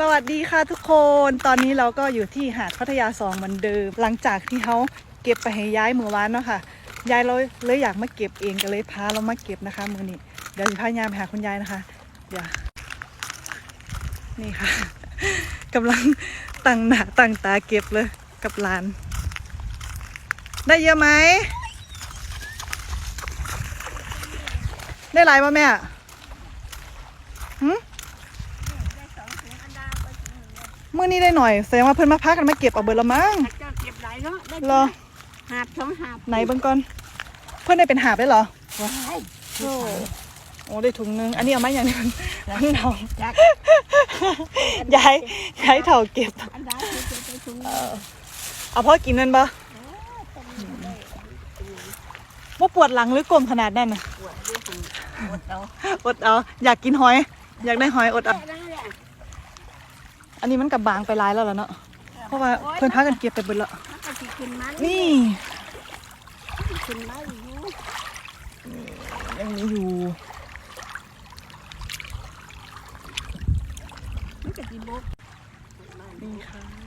สวัสดีค่ะทุกคน ตอนนี้เราก็อยู่ที่หาดพัทยาสองเหมือนเดิม หลังจากที่เขาเก็บไปให้ย้ายมือวานเนาะค่ะ ยายเราเลยอยากมาเก็บเองก็เลยพาเรามาเก็บนะคะ มือนี้ เดี๋ยวสิพายามไปหาคุณยายนะคะ เดี๋ยว นี่ค่ะกำลังตั้งหน้าตั้งตาเก็บเลยกับหลาน ได้เยอะไหม ได้หลายป่ะแม่หืม เมื่อนี้ได้หน่อยแสดงว่าเพิ่นมาพักกันมาเก็บเอาเบิดละมั้งเจ้าเก็บหลายเนาะได้เหรอหาบสองหาบไหนเบิ่งก่อนเพื่อนได้เป็นหาบได้เหรอว้ายโอ้โอ้ได้ถุงนึงอันนี้เอามาอย่างนี้มันมันเถาจักย้ายย้ายเถาเก็บอันใดที่จะไปถุงเออเอาพ่อกินนั่นปะว่าปวดหลังหรือกลมขนาดนั้นน่ะปวดด้วยหูปวดเอาอดเอาอยากกินหอย อยากได้หอยอดเอาแค่นั้นแหละ อันนี้มันกับบางไปร้ายแล้วล่ะเนาะเพราะว่าเพื่อนพากันเก็บไปเบิดละมันก็สิกินมันนี่กินมันอยู่ยังมีอยู่มันก็สิบก นี่ค่ะ